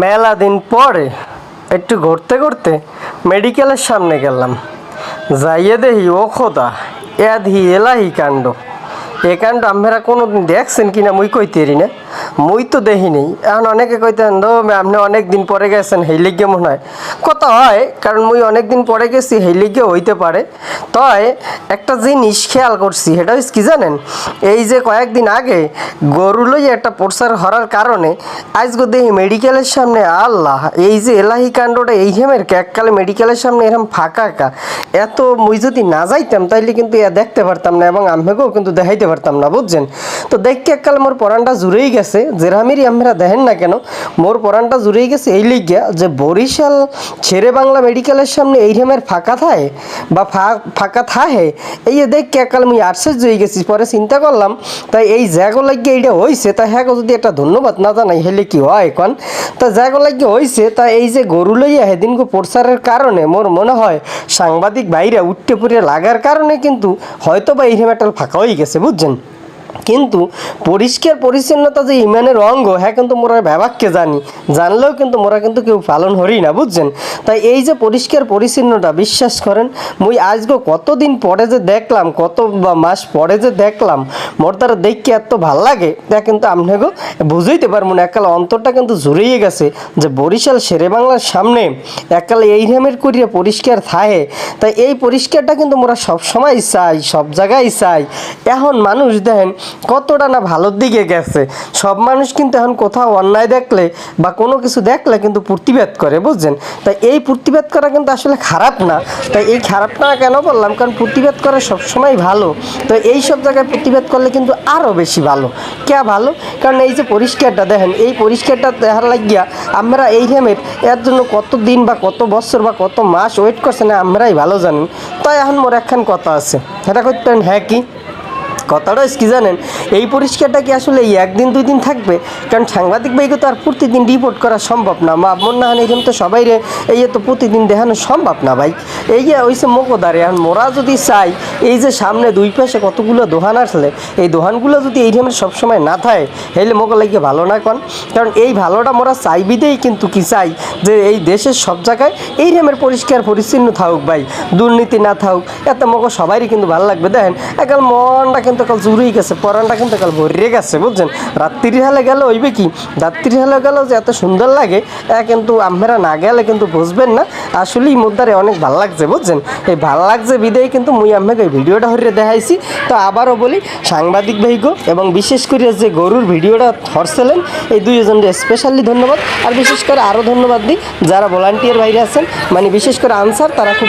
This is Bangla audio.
মেলা দিন পরে একটু ঘুরতে ঘুরতে মেডিকেলের সামনে গেলাম। যাইয়ে দেখি, ও খোদা এদি এলাহি কাণ্ড। এ কাণ্ড আমরা কোনো দিন দেখছেন কি কিনা মুই কইতেরি না। মুই তো দেখি নেই। এখন অনেকে কইতেন দো আপনি অনেক দিন পরে গেছেন, হেই লিগে মনে হয়। কথা হয়, কারণ মুই অনেক দিন পরে গেছি, হেই লিগে হইতে পারে। তয় একটা জিনিস খেয়াল করছি সেটা হচ্ছে কি জানেন? এই যে কয়েকদিন আগে গরু লই একটা প্রসার হরার কারণে আজকে দেখি মেডিকেলের সামনে, আল্লাহ, এই যে এলাহি কাণ্ডটা, এই হেমের এককালে মেডিকেলের সামনে এরকম ফাঁকা এত মুই যদি না যাইতাম, তাইলে কিন্তু এ দেখতে পারতাম না এবং আমেকেও কিন্তু দেখাইতে পারতাম না, বুঝছেন? তো দেখতে এককালে মোর পরানটা জুড়েই গেছে যেরামেরই আমরা দেখেন না কেন, মোর পরানটা জুড়েই গেছে এই লিগিয়া যে বরিশাল ছেড়ে বাংলা মেডিকেলের সামনে এই হেমের ফাঁকা থাকে বা ফাঁকা থাহে, এই যে দেখ এককাল মুই আশ্চর্য হয়ে গেছি, পরে চিন্তা করলাম, তাই এই জায়গা লাগিয়ে এইটা হয়েছে তা হ্যাঁ যদি একটা ধন্যবাদ না জানাই, হেলে কি হয় এখন তা জায়গা লাগিয়ে হয়েছে তা এই যে গরু লইয়া সেদিনকে প্রচারের কারণে মোর মনে হয় সাংবাদিক বাইরে উঠতে পড়ে লাগার কারণে কিন্তু হয়তো বা এই হেমেটাল ফাঁকা হয়ে গেছে, বুঝছেন? yaptın. কিন্তু পরিষ্কার পরিচ্ছন্নতা যে ইমানের অঙ্গ হ্যাঁ কিন্তু মোরা ব্যাপাককে জানি। জানলেও কিন্তু মোরা কিন্তু কেউ পালন হরি না, বুঝছেন? তাই এই যে পরিষ্কার পরিচ্ছন্নতা, বিশ্বাস করেন, মুই আজকে কতদিন পরে যে দেখলাম, কত বা মাস পরে যে দেখলাম, মোর তারা দেখতে এত ভালো লাগে, তা কিন্তু আপনাকে বুঝাইতে পারব না। এককালে অন্তরটা কিন্তু জুড়িয়ে গেছে যে বরিশাল শেরে বাংলার সামনে এককালে এই রেমের করিয়া পরিষ্কার থাকে। তাই এই পরিষ্কারটা কিন্তু মোরা সবসময় চাই, সব জায়গায় চাই। এখন মানুষ দেখেন কতটা না ভালোর দিকে গেছে। সব মানুষ কিন্তু এখন কোথাও অন্যায় দেখলে বা কোনো কিছু দেখলে কিন্তু প্রতিবাদ করে, বুঝছেন? তাই এই প্রতিবাদ করা কিন্তু আসলে খারাপ না। তাই এই খারাপটা কেন বললাম? কারণ প্রতিবাদ করা সবসময় ভালো। তো এই সব জায়গায় প্রতিবাদ করলে কিন্তু আরও বেশি ভালো। কে ভালো? কারণ এই যে পরিষ্কারটা দেখেন, এই পরিষ্কারটা দেখার লাগিয়া আমরা এই হেমের এর জন্য কত দিন বা কত বছর বা কত মাস ওয়েট করছে না আমরাই ভালো জানি। তাই এখন মোর একখান কথা আছে। সেটা করতেন হ্যাঁ কি? কথাটা কি জানেন, এই পরিষ্কারটা কি আসলে এই একদিন, দুই দিন থাকবে? কারণ সাংবাদিক ভাইকে তো আর প্রতিদিন রিপোর্ট করা সম্ভব না। মা মন না এরকম তো সবাই রে, এই তো প্রতিদিন দেখানো সম্ভব না ভাই। এই যে ওইসে মোকোদারে এখন মোরা যদি চাই, এই যে সামনে দুই পাশে কতগুলো দোহান আসলে, এই দোহানগুলো যদি এই রকমের সবসময় না থাকে হেলে মোকে লাগিয়ে ভালো না কন। কারণ এই ভালোটা মোরা চাইবিদেই কিন্তু কি চাই? যে এই দেশের সব জায়গায় এই রেমের পরিষ্কার, পরিচ্ছন্ন থাকুক ভাই। দুর্নীতি না থাকুক, এত মোকে সবারই কিন্তু ভালো লাগবে। দেখেন, একাল মনটা কিন্তু কাল জুড়েই গেছে, পরানটা কিন্তু কাল ভরিয়ে গেছে, বুঝছেন? রাত্রির হালে গেলে হইবে কি? রাত্রির হালে গেলেও যে এত সুন্দর লাগে কিন্তু আমরা না গেলে কিন্তু বুঝবেন না। আসলেই মুদ্রারে অনেক ভালো লাগছে, বুঝছেন? এই ভালো লাগছে বিদেয় কিন্তু মুই আপনাকে ভিডিওটা হরিয়ে দেখাইছি। তো আবারও বলি, সাংবাদিক ভাইগো এবং বিশেষ করে যে গরুর ভিডিওটা ধরছিলেন, এই দুইজনকে স্পেশালি ধন্যবাদ। আর বিশেষ করে আরও ধন্যবাদ দিই, যারা ভলান্টিয়ার বাইরে আছেন মানে বিশেষ করে আনসার, তারা খুব